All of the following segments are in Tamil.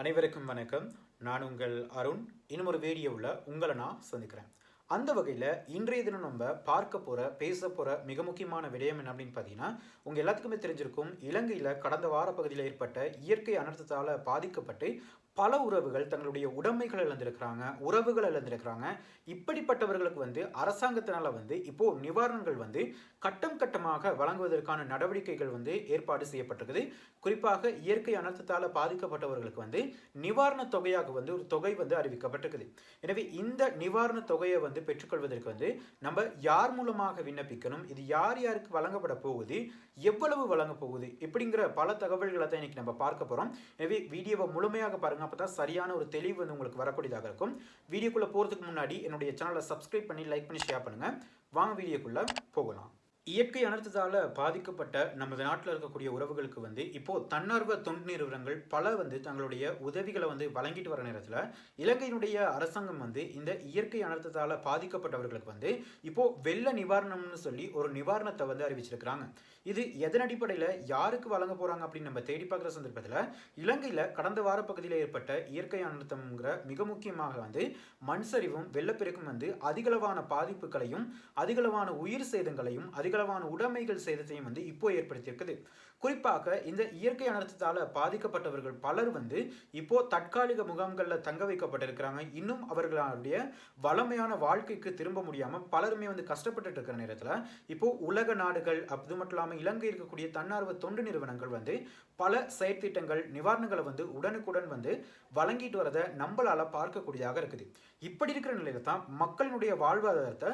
அனைவருக்கும் வணக்கம். நான் உங்கள் அருண். இன்னும் ஒரு வீடியோவில் உங்களை நான் சந்திக்கிறேன். அந்த வகையில் இன்றைய தினம் நம்ம பார்க்க போகிற பேச போகிற மிக முக்கியமான விடயம் என்ன அப்படின்னு பார்த்தீங்கன்னா உங்கள் எல்லாத்துக்குமே தெரிஞ்சிருக்கும் இலங்கையில் கடந்த வார பகுதியில் ஏற்பட்ட இயற்கை அனர்த்தத்தால் பாதிக்கப்பட்டு பல உறவுகள் தங்களுடைய உடைமைகள் இழந்திருக்கிறாங்க உறவுகள் இழந்திருக்கிறாங்க. இப்படிப்பட்டவர்களுக்கு வந்து அரசாங்கத்தினால் வந்து இப்போ நிவாரணங்கள் வந்து கட்டம் கட்டமாக வழங்குவதற்கான நடவடிக்கைகள் வந்து ஏற்பாடு செய்யப்பட்டிருக்குது. குறிப்பாக இயற்கை அனர்த்தத்தால் பாதிக்கப்பட்டவர்களுக்கு வந்து நிவாரண தொகையாக வந்து ஒரு தொகை வந்து அறிவிக்கப்பட்டிருக்குது. எனவே இந்த நிவாரண தொகையை வந்து பெற்றுக்கொள்வதற்கு வந்து நம்ம யார் மூலமாக விண்ணப்பிக்கணும் இது யார் யாருக்கு வழங்கப்பட போகுது எவ்வளவு வழங்க போகுது இப்படிங்கிற பல தகவல்களை தான் இன்னைக்கு நம்ம பார்க்க போகிறோம் எனவே வீடியோவை முழுமையாக பாருங்க அப்போ தான் சரியான ஒரு தெளிவு வந்து உங்களுக்கு வரக்கூடியதாக இருக்கும். வீடியோக்குள்ளே போகிறதுக்கு முன்னாடி என்னுடைய சேனலை சப்ஸ்கிரைப் பண்ணி லைக் பண்ணி ஷேர் பண்ணுங்கள் வாங்க வீடியோக்குள்ளே போகலாம். இயற்கை அனர்த்தத்தால் பாதிக்கப்பட்ட நமது நாட்டில் இருக்கக்கூடிய உறவுகளுக்கு வந்து இப்போது தன்னார்வ தொண்டு நிறுவனங்கள் பல வந்து தங்களுடைய உதவிகளை வந்து வழங்கிட்டு வர நேரத்தில் இலங்கையினுடைய அரசாங்கம் வந்து இந்த இயற்கை அனர்த்தத்தால் பாதிக்கப்பட்டவர்களுக்கு வந்து இப்போது வெள்ள நிவாரணம்னு சொல்லி ஒரு நிவாரணத்தை வந்து அறிவிச்சிருக்கிறாங்க. இது எதன் அடிப்படையில் யாருக்கு வழங்க போகிறாங்க அப்படின்னு நம்ம தேடி பார்க்குற சந்தர்ப்பத்தில் இலங்கையில் கடந்த வார பகுதியில் ஏற்பட்ட இயற்கை அனர்த்தம்ங்கிற மிக முக்கியமாக வந்து மண் சரிவும் வெள்ளப்பெருக்கும் வந்து அதிகளவான பாதிப்புகளையும் அதிகளவான உயிர் சேதங்களையும் அதிகளவான உடைமைகள் சேதத்தையும் வந்து இப்போ ஏற்படுத்தியிருக்குது. குறிப்பாக இந்த இயற்கை அனர்த்தத்தால் பாதிக்கப்பட்டவர்கள் பலர் வந்து இப்போ தற்காலிக முகாம்களில் தங்க வைக்கப்பட்டிருக்கிறாங்க. இன்னும் அவர்களுடைய வளமையான வாழ்க்கைக்கு திரும்ப முடியாமல் பலருமே வந்து கஷ்டப்பட்டுட்டு இருக்கிற நேரத்தில் இப்போ உலக நாடுகள் அது மட்டும் இல்லாமல் இலங்கை இருக்கக்கூடிய தன்னார்வ தொண்டு நிறுவனங்கள் வந்து பல செயற்திட்டங்கள் நிவாரணங்களை வந்து உடனுக்குடன் வந்து வழங்கிட்டு வரதை நம்மளால் பார்க்கக்கூடியதாக இருக்குது. இப்படி இருக்கிற நிலையில தான் மக்களினுடைய வாழ்வாதாரத்தை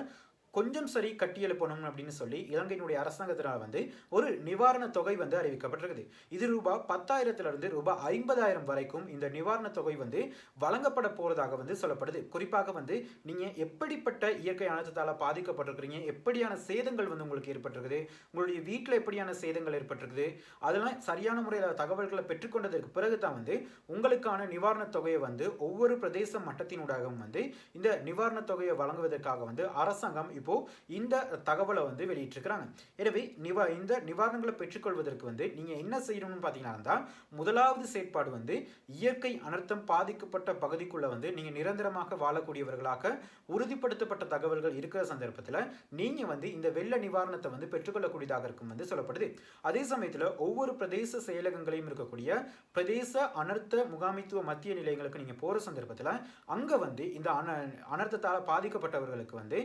கொஞ்சம் சரி கட்டி எழுப்பணும் அப்படின்னு சொல்லி இலங்கையினுடைய அரசாங்கத்தினால் வந்து ஒரு நிவாரண தொகை வந்து அறிவிக்கப்பட்டிருக்குது. இது ரூபாய் பத்தாயிரத்திலிருந்து ரூபாய் ஐம்பதாயிரம் வரைக்கும் இந்த நிவாரண தொகை வந்து வழங்கப்பட போகிறதாக வந்து சொல்லப்படுது. குறிப்பாக வந்து நீங்கள் எப்படிப்பட்ட இயற்கை அனர்த்தத்தால் பாதிக்கப்பட்டிருக்கிறீங்க எப்படியான சேதங்கள் வந்து உங்களுக்கு ஏற்பட்டிருக்குது உங்களுடைய வீட்டில் எப்படியான சேதங்கள் ஏற்பட்டிருக்குது அதெல்லாம் சரியான முறையில் தகவல்களை பெற்றுக்கொண்டதற்கு பிறகு தான் வந்து உங்களுக்கான நிவாரணத் தொகையை வந்து ஒவ்வொரு பிரதேச மட்டத்தினூடாகவும் வந்து இந்த நிவாரணத் தொகையை வழங்குவதற்காக வந்து அரசாங்கம் இப்போ இந்த தகவலை வந்து வெளியிட்டிருக்கிறாங்க. எனவே நிவா இந்த நிவாரணங்களை பெற்றுக்கொள்வதற்கு வந்து நீங்க என்ன செய்யணும்னு பார்த்தீங்கன்னா தான் முதலாவது செயற்பாடு வந்து இயற்கை அனர்த்தம் பாதிக்கப்பட்ட பகுதிக்குள்ள வந்து நீங்க நிரந்தரமாக வாழக்கூடியவர்களாக உறுதிப்படுத்தப்பட்ட தகவல்கள் இருக்கிற சந்தர்ப்பத்தில் நீங்க வந்து இந்த வெள்ள நிவாரணத்தை வந்து பெற்றுக்கொள்ளக்கூடியதாக இருக்கும் வந்து சொல்லப்படுது. அதே சமயத்தில் ஒவ்வொரு பிரதேச செயலகங்களையும் இருக்கக்கூடிய பிரதேச அனர்த்த முகாமித்துவ மத்திய நிலையங்களுக்கு நீங்க போற சந்தர்ப்பத்தில் அங்க வந்து இந்த அன அனர்த்தத்தால் பாதிக்கப்பட்டவர்களுக்கு வந்து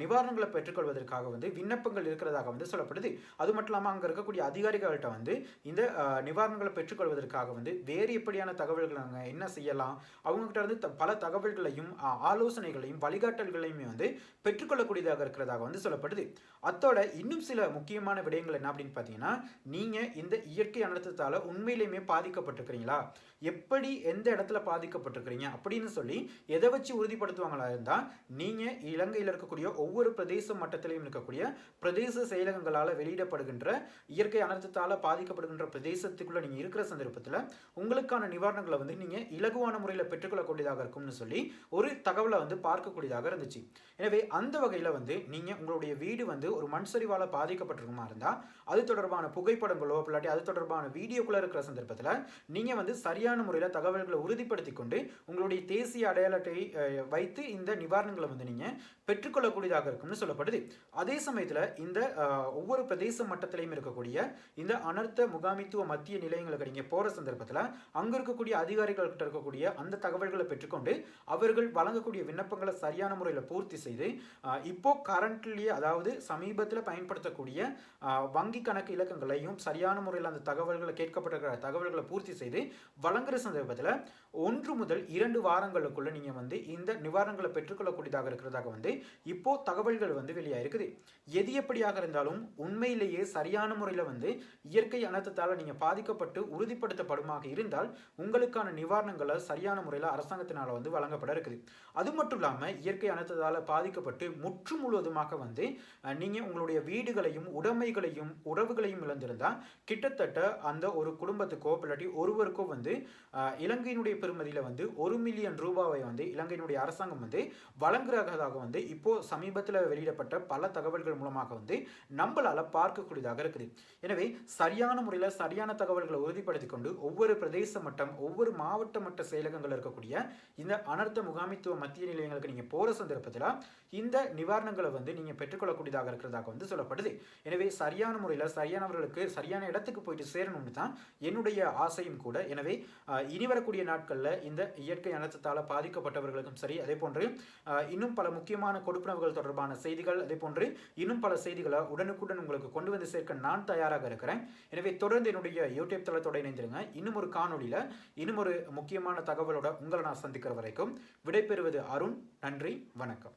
நிவாரண நிவாரணங்களை பெற்றுக்கொள்வதற்காக வந்து விண்ணப்பங்கள் இருக்கிறதாக வந்து சொல்லப்படுது. அது மட்டும் இல்லாமல் அங்கே இருக்கக்கூடிய அதிகாரிகள்கிட்ட வந்து இந்த நிவாரணங்களை பெற்றுக்கொள்வதற்காக வந்து வேறு எப்படியான தகவல்கள் நாங்கள் என்ன செய்யலாம்? அவங்ககிட்ட இருந்து த- பல தகவல்களையும் ஆலோசனைகளையும் வழிகாட்டல்களையுமே வந்து பெற்றுக்கொள்ளக்கூடியதாக இருக்கிறதாக வந்து சொல்லப்படுது. அத்தோட இன்னும் சில முக்கியமான விடயங்கள் என்ன அப்படின்னு பார்த்தீங்கன்னா நீங்கள் இந்த இயற்கை அனர்த்தத்தால் உண்மையிலேயுமே பாதிக்கப்பட்டிருக்கிறீங்களா? எப்படி எந்த இடத்துல பாதிக்கப்பட்டிருக்கிறீங்க? அப்படின்னு சொல்லி எதை வச்சு உறுதிப்படுத்துவாங்களா இருந்தால் நீங்கள் இலங்கையில் இருக்கக்கூடிய ஒவ்வொரு ஒவ்வொரு பிரதேச மட்டத்திலையும் இருக்கக்கூடிய பிரதேச செயலகங்களால் வெளியிடப்படுகின்ற இயற்கை அனர்த்தத்தால் பாதிக்கப்படுகின்ற பிரதேசத்துக்குள்ளே நீங்கள் இருக்கிற சந்தர்ப்பத்தில் உங்களுக்கான நிவாரணங்களை வந்து நீங்கள் இலகுவான முறையில் பெற்றுக்கொள்ளக்கூடியதாக இருக்கும்னு சொல்லி ஒரு தகவலை வந்து பார்க்கக்கூடியதாக இருந்துச்சு. எனவே அந்த வகையில் வந்து நீங்கள் உங்களுடைய வீடு வந்து ஒரு மண் சரிவால் பாதிக்கப்பட்டிருக்குமா இருந்தால் அது தொடர்பான புகைப்படங்களோ இல்லாட்டி அது தொடர்பான வீடியோக்குள்ளே இருக்கிற சந்தர்ப்பத்தில் நீங்கள் வந்து சரியான முறையில் தகவல்களை உறுதிப்படுத்தி கொண்டு உங்களுடைய தேசிய அடையாளத்தை வைத்து இந்த நிவாரணங்களை வந்து நீங்கள் பெற்றுக்கொள்ளக்கூடியதாக இருக்கும்னு சொல்லப்படுது. அதே சமயத்தில் இந்த ஒவ்வொரு பிரதேச மட்டத்திலையும் இருக்கக்கூடிய இந்த அனர்த்த முகாமித்துவ மத்திய நிலையங்களுக்கு நீங்கள் போகிற சந்தர்ப்பத்தில் அங்கே இருக்கக்கூடிய அதிகாரிகள்கிட்ட இருக்கக்கூடிய அந்த தகவல்களை பெற்றுக்கொண்டு அவர்கள் வழங்கக்கூடிய விண்ணப்பங்களை சரியான முறையில் பூர்த்தி செய்து இப்போ கரண்ட்லேயே அதாவது சமீபத்தில் பயன்படுத்தக்கூடிய வங்கி கணக்கு இலக்கங்களையும் சரியான முறையில் அந்த தகவல்களை கேட்கப்பட்டிருக்கிற தகவல்களை பூர்த்தி செய்து வழங்குற சந்தர்ப்பத்தில் ஒன்று முதல் இரண்டு வாரங்களுக்குள்ள நீங்கள் வந்து இந்த நிவாரணங்களை பெற்றுக்கொள்ளக்கூடியதாக இருக்கிறதாக வந்து இப்போ தகவல்கள் வந்து வெளியாயிருக்குது. எது எப்படியாக இருந்தாலும் உண்மையிலேயே சரியான முறையில் வந்து இயற்கை அனர்த்தத்தால் நீங்கள் பாதிக்கப்பட்டு உறுதிப்படுத்தப்படுமாக இருந்தால் உங்களுக்கான நிவாரணங்களை சரியான முறையில் அரசாங்கத்தினால் வந்து வழங்கப்பட இருக்குது. அது மட்டும் இல்லாமல் இயற்கை அனர்த்தத்தால் பாதிக்கப்பட்டு முற்று முழுவதுமாக வந்து நீங்கள் உங்களுடைய வீடுகளையும் உடைமைகளையும் உறவுகளையும் இழந்திருந்தால் கிட்டத்தட்ட அந்த ஒரு குடும்பத்துக்கோ இல்லாட்டி ஒருவருக்கோ வந்து இலங்கையினுடைய பெருமதியில் வந்து ஒரு மில்லியன் ரூபாவை வந்து இலங்கையினுடைய அரசாங்கம் வந்து வழங்குறதாக வந்து இப்போ சமீப சமீபத்தில் வெளியிடப்பட்ட பல தகவல்கள் மூலமாக வந்து நம்மளால் பார்க்கக்கூடியதாக இருக்குது. எனவே சரியான முறையில் சரியான தகவல்களை உறுதிப்படுத்தி கொண்டு ஒவ்வொரு பிரதேச மட்டம் ஒவ்வொரு மாவட்ட மட்ட செயலகங்கள் இருக்கக்கூடிய இந்த அனர்த்த முகாமித்துவ மத்திய நிலையங்களுக்கு நீங்கள் போகிற சந்தர்ப்பத்தில் இந்த நிவாரணங்களை வந்து நீங்கள் பெற்றுக்கொள்ளக்கூடியதாக இருக்கிறதாக வந்து சொல்லப்படுது. எனவே சரியான முறையில் சரியானவர்களுக்கு சரியான இடத்துக்கு போயிட்டு சேரணும்னு தான் என்னுடைய ஆசையும் கூட. எனவே இனி வரக்கூடிய நாட்களில் இந்த இயற்கை அனர்த்தத்தால் பாதிக்கப்பட்டவர்களுக்கும் சரி அதே போன்று இன்னும் பல முக்கியமான கொடுப்பனவுகள் தொடர்பான செய்திகள் அதே போன்று இன்னும் பல செய்திகளை உடனுக்குடன் உங்களுக்கு கொண்டு வந்து சேர்க்க நான் தயாராக இருக்கிறேன். எனவே தொடர்ந்து என்னுடைய யூடியூப் தளத்தோட இணைந்திருங்க. இன்னும் ஒரு காணொலியில் இன்னும் ஒரு முக்கியமான தகவலோட உங்களை நான் சந்திக்கிற வரைக்கும் விடைபெறுவது அருண். நன்றி வணக்கம்.